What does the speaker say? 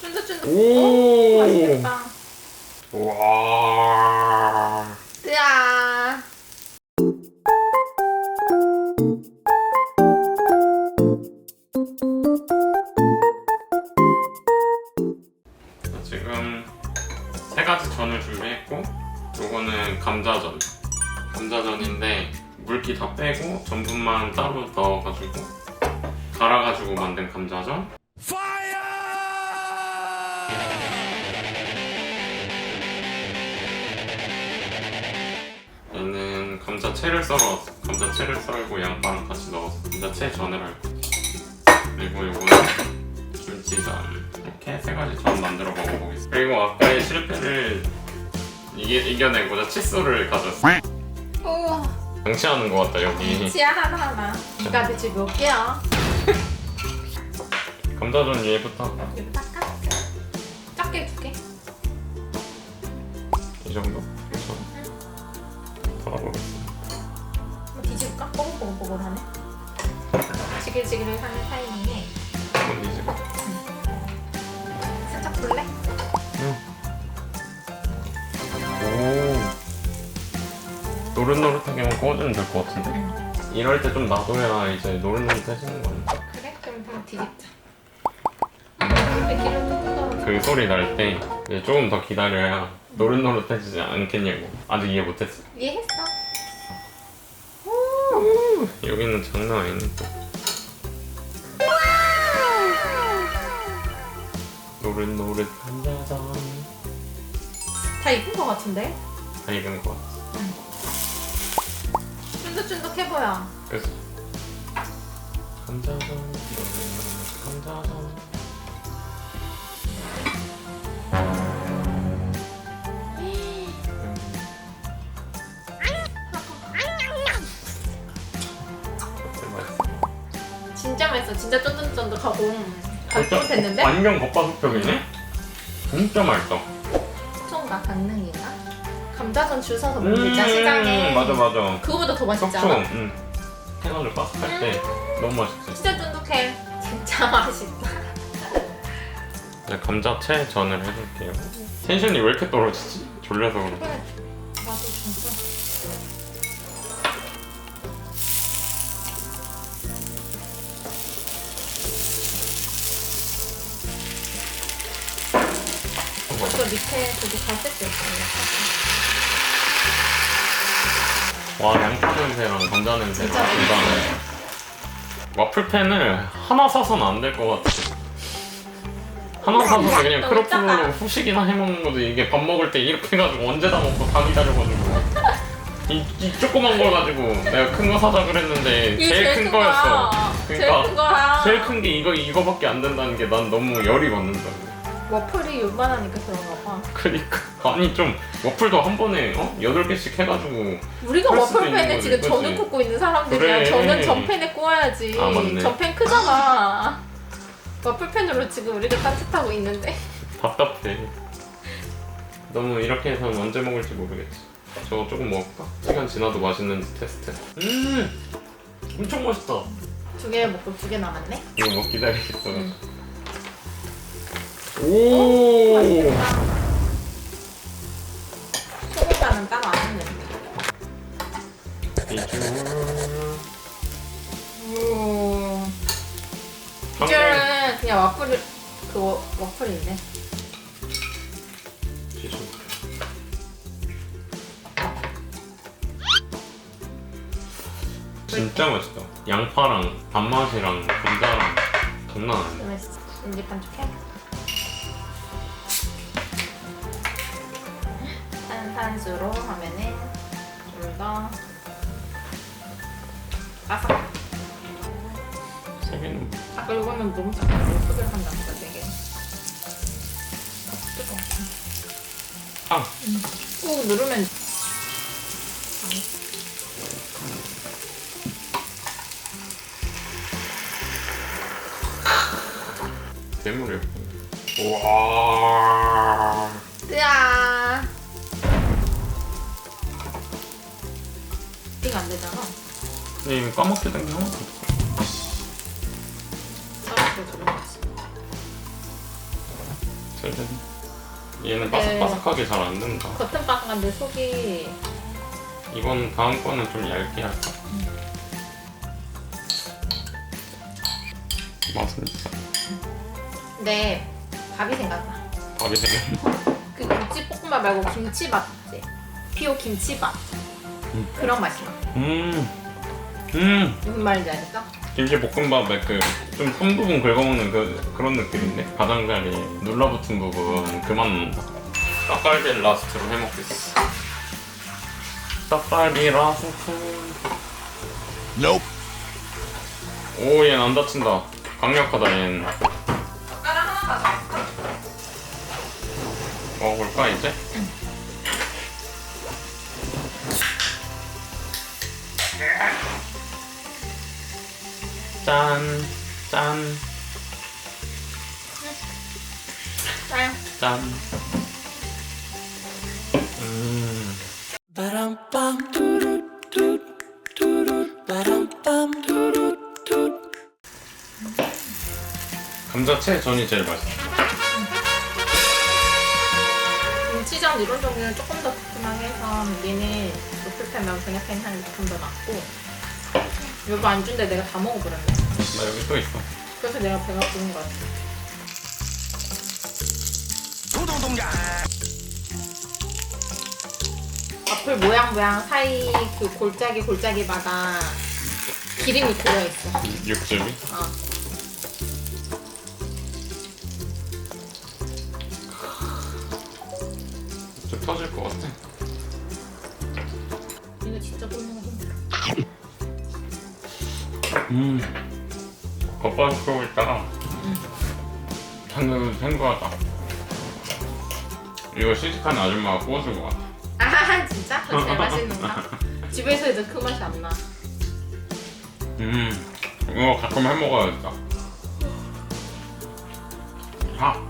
쫀득쫀득. 오. 맛있겠다. 와. 으아. 지금 세 가지 전을 준비했고 요거는 감자전 감자전인데 물기 다 빼고 전분만 따로 넣어가지고 갈아가지고 만든 감자전 감자채를 썰어 감자채를 썰고 양파랑 같이 넣어서 감자채 전을 할 거지 그리고 요거는 김치전 이렇게 세 가지 전 만들어 먹어보겠습니다. 그리고 아까의 실패를 이게 이겨내고자 칫솔을. 우와. 방치하는 것 같다 여기. 지하 하나하나. 이가 대체 몇 개야? 감자전 얘부터 이거 닦아. 작게 줄게. 이 정도. 그래서 덜어보겠습니다. 뒤집을까? 뽀글뽀글뽀글하네. 지글지글 하는 타이밍에. 살짝 볼래? 오. 노릇노릇하게만 구워주면 될 것 같은데. 응. 이럴 때 좀 놔둬야 이제 노릇노릇해지는 거니까. 그래? 그럼 한번 뒤집자. 그 소리 날 때 조금 더 기다려야 노릇노릇해지지 않겠냐고. 아직 이해 못했어. 이해했어? 여기는 장난 아니네 또. 노릇노릇 감자전 다 익은 거 같은데? 다 익은 것 같아 쫀득쫀득해 보여. 그래서 감자전 노릇노릇 감자전 맛있어? 진짜. 진짜 쫀득쫀득하고 진짜 달콤했는데? 완전 겉바속촉이네? 진짜 맛있어 촉촉가 강릉인가? 감자전 줄 서서 먹는 거 있잖아 시장에. 음, 맞아 맞아 그거보다 더 맛있지 않아? 응. 해가지고 바삭할 때 너무 맛있지 진짜 쫀득해. 진짜 맛있다. 네, 감자채 전을 해줄게요. 텐션이 왜 이렇게 떨어지지? 졸려서 그런가? 그래. 밑에 저기 갈색도 있어요. 와 양파 냄새랑 감자 냄새랑 진짜 둘 다네. 와플팬을 하나 사서는 안 될 것 같아. 하나 사서 그냥. 크로플로 후식이나 해먹는 것도 이게 밥 먹을 때 이렇게 해가지고 언제 다 먹고 다 기다려가지고 이, 이 조그만 걸 가지고 내가 큰 거 사자 그랬는데 이게 제일 큰 거였어. 제일 그러니까 큰 거야. 제일 큰 게 이거 이거밖에 안 된다는 게 난 너무 열이 받는다. 와플이 요만하니까 그런가 봐. 그니까 아니 좀 워플도 한 번에 어? 8개씩 해가지고 우리가 그럴 수도 와플팬에 있는 지금 그치? 굽고 있는 사람들이야. 그래. 저는 전팬에 구워야지. 아, 맞네. 전팬 크잖아. 와플팬으로 지금 우리가 따뜻하고 있는데. 답답해 너무 이렇게 해서는 언제 먹을지 모르겠지 저거 조금 먹을까? 시간 지나도 맛있는지 테스트 음 엄청 맛있다 두 개 먹고 두 개 남았네. 이거 뭐 기다리겠어 응. 오. 소금간은 따로 안 했는데. 비주얼 오. 방금 비주얼은 그냥 와플 그 워- 와플인데. 비주얼 진짜 맛있다 양파랑 단맛이랑 감자랑 장난 아니야 맛있어. 이제 반죽해. 탄산수로 하면은 좀 더 바삭. 세 개는 아까 이거는 너무 작아. 소개를 한다 보다 되게. 뜨거워. 아꾹 누르면 괴물이 우와 으아. 안 되잖아. 근데 이거 까먹게 된게 하나도 없어 썰어서. 얘는 네. 바삭바삭하게 잘 안 된다. 겉은 바삭한데 속이 이번 다음 거는 좀 얇게 할까? 맛은 있어. 네 밥이 생각나. 밥이 되게 그 김치 볶음밥 말고 김치밥 있지? 피오 김치밥 음. 그런 맛이 나. 음. 음. 무슨 말인지 아니까? 김치 볶음밥에 그좀 손 부분 긁어먹는 그 그런 느낌인데 가장자리 눌러붙은 부분 그만. 떡갈비 라스트로 해먹겠어. 떡갈비 라스트. Nope. 오, 얘는 안 다친다. 강력하다, 얘는. 젓가락 하나 가져왔어? 먹어볼까, 이제? 짠, 짠, 짜요. 짠. 음. 감자채 전이 제일 맛있어. 김치전 이런 종류는 조금 더 두툼하게 해서 얘는 로플팬하고 그냥 팬 향이 조금 더 낫고 여보 안 준대 내가 다 먹어버렸네. 나 여기 또 있어. 그래서 내가 배가 부른 거 같아. 와플 모양 모양 사이 그 골짜기 골짜기마다 기름이 들어있어. 육즙이. 어. 좀 터질 것 같아. 이거 진짜 거 힘들어. 음. 겉바속촉 있다가 탄산도 생소하다. 이거 시식한 아줌마가 구워준 것 같아. 아 진짜? 그거 제일 맛있는가? 집에서 해도 그 맛이 안 나. 음. 이거 가끔 해 먹어야겠다. 아.